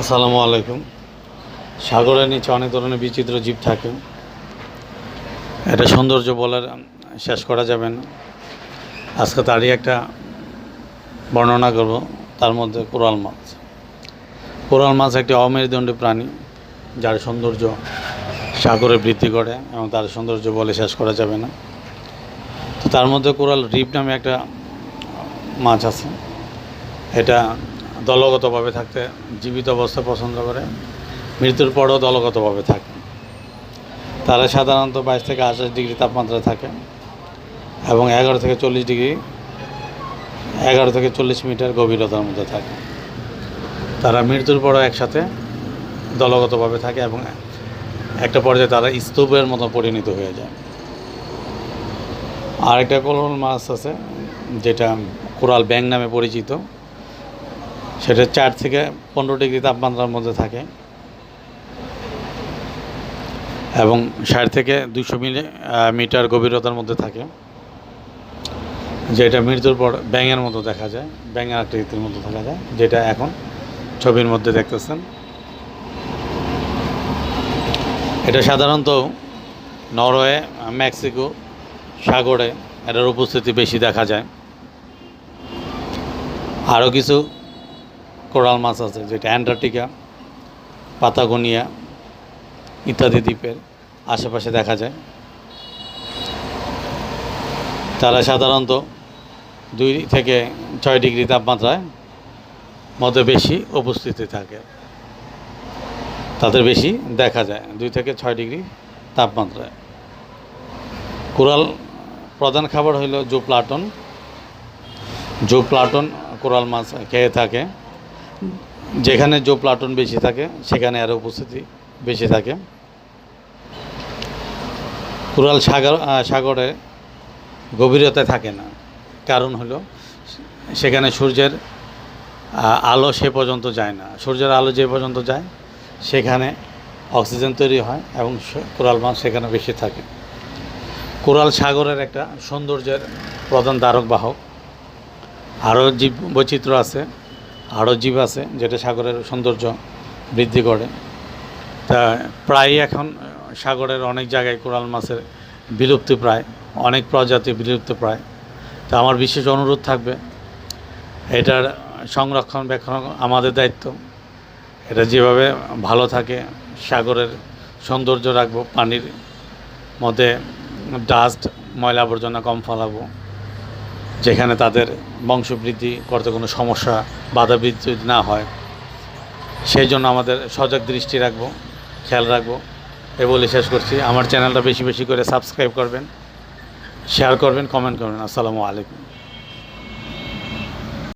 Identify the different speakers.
Speaker 1: আসসালামু আলাইকুম। সাগরের নিচে অনেক ধরনের বিচিত্র জীব থাকে। এটা সৌন্দর্য বলার শেষ করা যাবে না। আজকে তারই একটা বর্ণনা করব, তার মধ্যে কোরাল মাছ। কোরাল মাছ একটি অমেরুদণ্ডী প্রাণী, যার সৌন্দর্য সাগরে বৃদ্ধি করে এবং তার সৌন্দর্য বলে শেষ করা যাবে না। তো তার মধ্যে কোরাল রিপ নামে একটা মাছ আছে। এটা দলগতভাবে থাকতে, জীবিত অবস্থা পছন্দ করে, মৃত্যুর পরও দলগতভাবে থাকে। তারা সাধারণত বাইশ থেকে আঠাশ ডিগ্রি তাপমাত্রা থাকে এবং এগারো থেকে চল্লিশ ডিগ্রি, এগারো থেকে চল্লিশ মিটার গভীরতার মধ্যে থাকে। তারা মৃত্যুর পরও একসাথে দলগতভাবে থাকে এবং একটা পর্যায়ে তারা স্তূপের মতো পরিণত হয়ে যায়। আরেকটা কোরাল মাছ আছে, যেটা কোরাল ব্যাং নামে পরিচিত। সেটা চার থেকে পনেরো ডিগ্রি তাপমাত্রার মধ্যে থাকে। এবং ষাট থেকে দুশো মিলি মিটার গভীরতার মধ্যে থাকে। যেটা মৃত্যুর পর ব্যাঙের মতো দেখা যায়, ব্যাঙের আকৃতির মতো দেখা যায়, যেটা এখন ছবির মধ্যে দেখতেছেন। এটা সাধারণত নরওয়ে, মেক্সিকো, সাগরে এটার উপস্থিতি বেশি দেখা যায়। আরও কিছু কোরাল মাছ আছে, যেটা অ্যান্টার্কটিকা, পাতাগোনিয়া ইত্যাদি দ্বীপের আশেপাশে দেখা যায়। তারা সাধারণত দুই থেকে ছয় ডিগ্রি তাপমাত্রায় মধ্যে বেশি উপস্থিতি থাকে। তাদের বেশি দেখা যায়, দুই থেকে ছয় ডিগ্রি তাপমাত্রায়। কোরাল প্রধান খাবার হইল zooplankton zooplankton coral মাছ খেয়ে থাকে। যেখানে জো প্লাটুন বেশি থাকে, সেখানে আরও উপস্থিতি বেশি থাকে। কোরাল সাগর সাগরে গভীরতায় থাকে না। কারণ হলো, সেখানে সূর্যের আলো সে পর্যন্ত যায় না। সূর্যের আলো যে পর্যন্ত যায়, সেখানে অক্সিজেন তৈরি হয় এবং কোরাল মাছ সেখানে বেশি থাকে। কোরাল সাগরের একটা সৌন্দর্যের প্রধান দ্বারক বাহক। আরও জীব বৈচিত্র্য আছে। আরও জীব আছে যেটা সাগরের সৌন্দর্য বৃদ্ধি করে। তা প্রায় এখন সাগরের অনেক জায়গায় কোরাল মাছের বিলুপ্তি প্রায়, অনেক প্রজাতি বিলুপ্ত প্রায়। তা আমার বিশেষ অনুরোধ থাকবে, এটার সংরক্ষণ বেক্ষণ আমাদের দায়িত্ব। এটা যেভাবে ভালো থাকে, সাগরের সৌন্দর্য রাখব, পানির মধ্যে ডাস্ট ময়লা আবর্জনা কম ফেলাবো। যেখানে তাদের বংশবৃদ্ধি করতে কোনো সমস্যা বাধা বিদ্যুৎ না হয়, সেই জন্য আমাদের সজাগ দৃষ্টি রাখব, খেয়াল রাখব। এ বলে শেষ করছি। আমার চ্যানেলটা বেশি বেশি করে সাবস্ক্রাইব করবেন, শেয়ার করবেন, কমেন্ট করবেন। আসসালামু আলাইকুম।